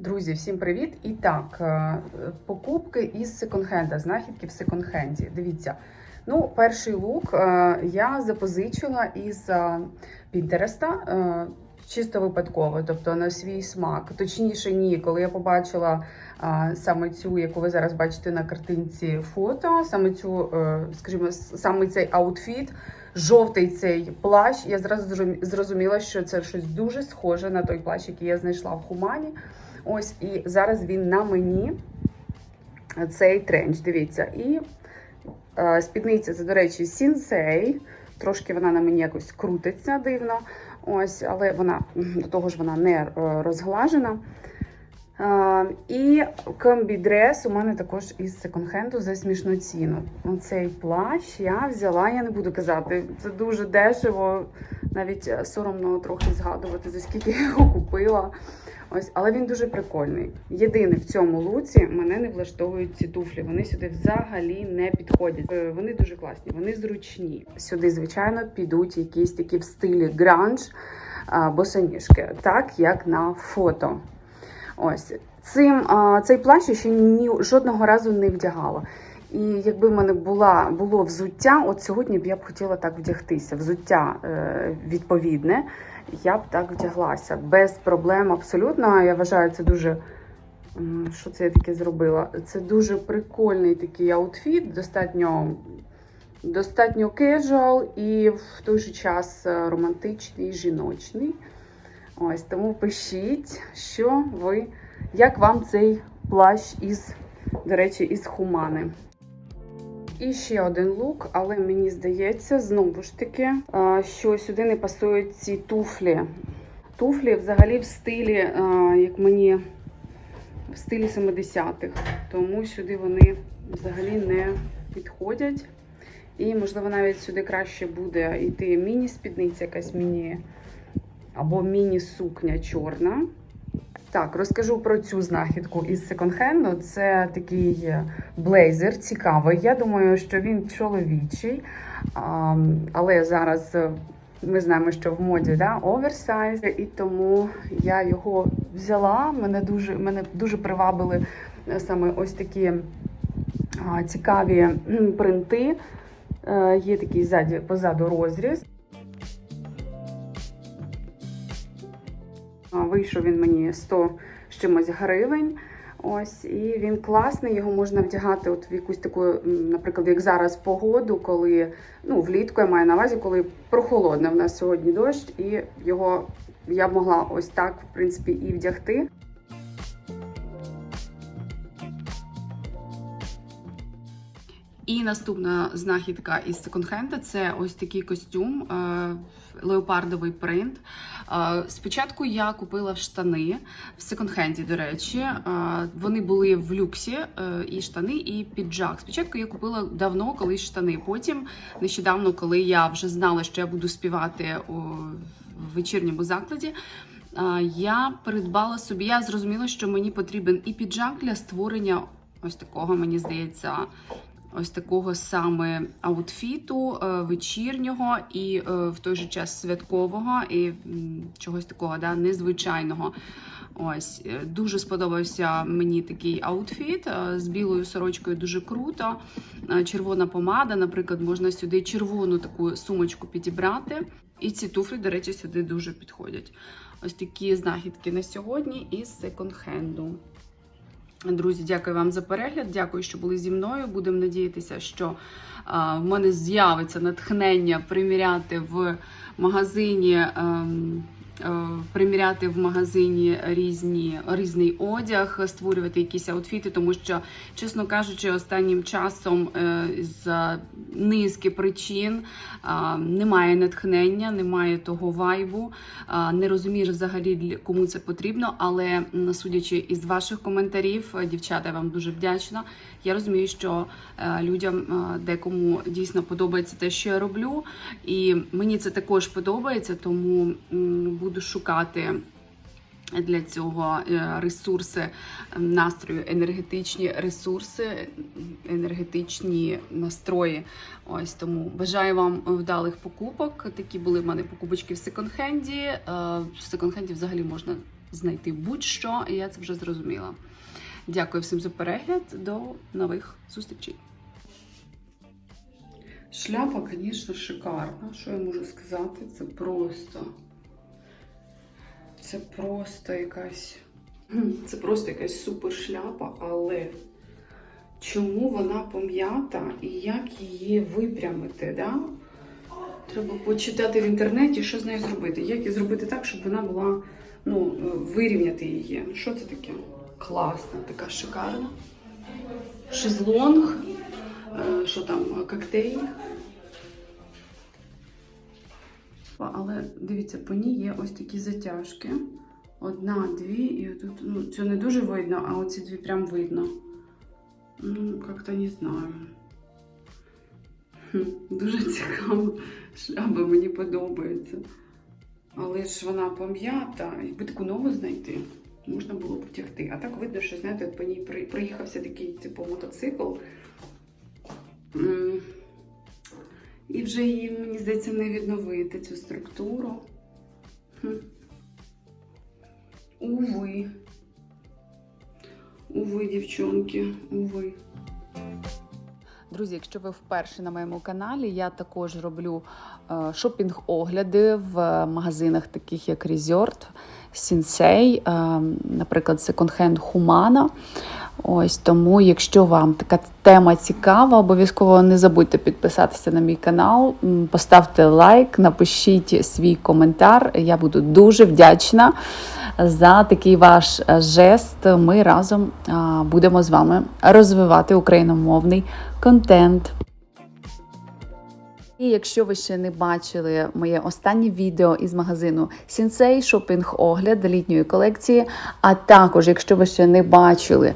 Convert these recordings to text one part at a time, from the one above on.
Друзі, всім привіт! І так, е, покупки із секонд-хенда, знахідки в секонд-хенді. Дивіться. Ну, перший лук е, я запозичила із е, Пінтереста. е, Чисто випадково, тобто на свій смак. Точніше, ні, коли я побачила а, саме цю, яку ви зараз бачите на картинці фото, саме цю, е, скажімо, саме цей аутфіт, жовтий цей плащ, я зразу зрозуміла, що це щось дуже схоже на той плащ, який я знайшла в Хумані. Ось і зараз він на мені. Цей тренч, дивіться. І е, спідниця, це, до речі, сінсей. Трошки вона на мені якось крутиться дивно. Ось, але вона до того ж вона не е, розглажена. І комбідрес у мене також із секонд-хенду за смішну ціну. Цей плащ я взяла, я не буду казати. Це дуже дешево, навіть е, соромно трохи згадувати, за скільки я його купила. Ось, але він дуже прикольний. Єдине в цьому луці мене не влаштовують ці туфлі. Вони сюди взагалі не підходять. Е, Вони дуже класні, вони зручні. Сюди, звичайно, підуть якісь такі в стилі гранж босоніжки, так як на фото. Ось цим цей плащ ще ні жодного разу не вдягала. І якби в мене була було взуття, от сьогодні б я б хотіла так вдягтися. Взуття е, відповідне, я б так вдяглася без проблем абсолютно. Я вважаю, це дуже. Що це я таке зробила? Це дуже прикольний такий аутфіт, достатньо, достатньо casual і в той же час е, романтичний, жіночний. Ось тому пишіть, що ви, як вам цей плащ із, до речі, із хумани. І ще один лук, але мені здається, знову ж таки, що сюди не пасують ці туфлі. Туфлі взагалі в стилі, як мені в стилі 70-х. Тому сюди вони взагалі не підходять. І, можливо, навіть сюди краще буде йти міні-спідниця, якась міні або міні-сукня чорна. Так, розкажу про цю знахідку із секонд-хенду. Це такий е, блейзер цікавий. Я думаю, що він чоловічий, але зараз е, ми знаємо, що в моді да, оверсайз, і тому я його взяла. Мене дуже, мене дуже привабили е, саме ось такі цікаві принти. Є такий ззаді, позаду розріз. Вийшов він мені 100 з чимось гривень. Ось, і він класний, його можна вдягати от в якусь таку, наприклад, як зараз погоду, коли ну, влітку я маю на увазі, коли прохолодно. В нас сьогодні дощ, і його я б могла ось так, в принципі, і вдягти. І наступна знахідка із секонд-хенда – це ось такий костюм, е, леопардовий принт. Спочатку я купила штани в секонд-хенді, до речі. Вони були в люксі, е, і штани, і піджак. Спочатку я купила давно колись штани. Потім, нещодавно, коли я вже знала, що я буду співати у вечірньому закладі. е, Я придбала собі, я зрозуміла, що мені потрібен і піджак для створення ось такого, мені здається, ось такого саме аутфіту е, вечірнього і е, в той же час святкового і чогось такого да, незвичайного. Ось е, дуже сподобався мені такий аутфіт з білою сорочкою. Дуже круто. Червона помада, наприклад, можна сюди червону таку сумочку підібрати. І ці туфлі, до речі, сюди дуже підходять. Ось такі знахідки на сьогодні із секонд-хенду. Друзі, дякую вам за перегляд. Дякую, що були зі мною. Будемо надіятися, що а, в мене з'явиться натхнення приміряти в магазині. ем, е, Приміряти в магазині різні різний одяг, створювати якісь аутфіти, тому що, чесно кажучи, останнім часом е, з низки причин немає натхнення, немає того вайбу, не розумієш взагалі кому це потрібно. Але судячи із ваших коментарів, е, дівчата, я вам дуже вдячна. Я розумію, що е, людям е, декому дійсно подобається те, що я роблю, і мені це також подобається, тому м, буду шукати. Для цього е, ресурси ем, настрою, енергетичні ресурси, енергетичні настрої. Ось тому бажаю вам вдалих покупок. Такі були в мене покупочки в секонд-хенді. Е, В секонд-хенді взагалі можна знайти будь-що, і я це вже зрозуміла. Дякую всім за перегляд. До нових зустрічей. Шляпа, звісно, шикарна. Що я можу сказати? Це просто. Це просто якась. Це просто якась супер шляпа, але чому вона пом'ята і як її випрямити? Да? Треба почитати в інтернеті, що з нею зробити. Як її зробити так, щоб вона була, ну, е, вирівняти її. Що це таке? Класна, така шикарна. Шезлонг, е, що там, е, коктейль. Але дивіться, по ній є ось такі затяжки. Одна, дві, і тут, ну, це не дуже видно, а оці дві прям видно. Ну, як-то не знаю. Дуже цікаво. Шляпа мені подобається. Але ж вона пом'ята, якби таку нову знайти, можна було б втягти. А так видно, що знаєте, по ній приїхався такий типу мотоцикл. І вже її, мені здається, не відновити цю структуру. Хм. Уви. Уви, дівчонки, уви. Друзі, якщо ви вперше на моєму каналі, я також роблю е, шопінг-огляди в магазинах, таких як Resort, Sensei, е, наприклад, секонд-хенд Humana. Ось тому, якщо вам така тема цікава, обов'язково не забудьте підписатися на мій канал, поставте лайк, напишіть свій коментар. Я буду дуже вдячна за такий ваш е, жест. Ми разом будемо з вами розвивати україномовний контент. І якщо ви ще не бачили моє останнє відео із магазину Sensei шопінг огляд літньої колекції, а також, якщо ви ще не бачили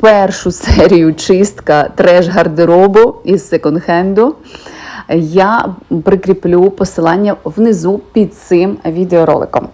першу серію чистка треш гардеробу із секонд-хенду, я прикріплю посилання внизу під цим відеороликом.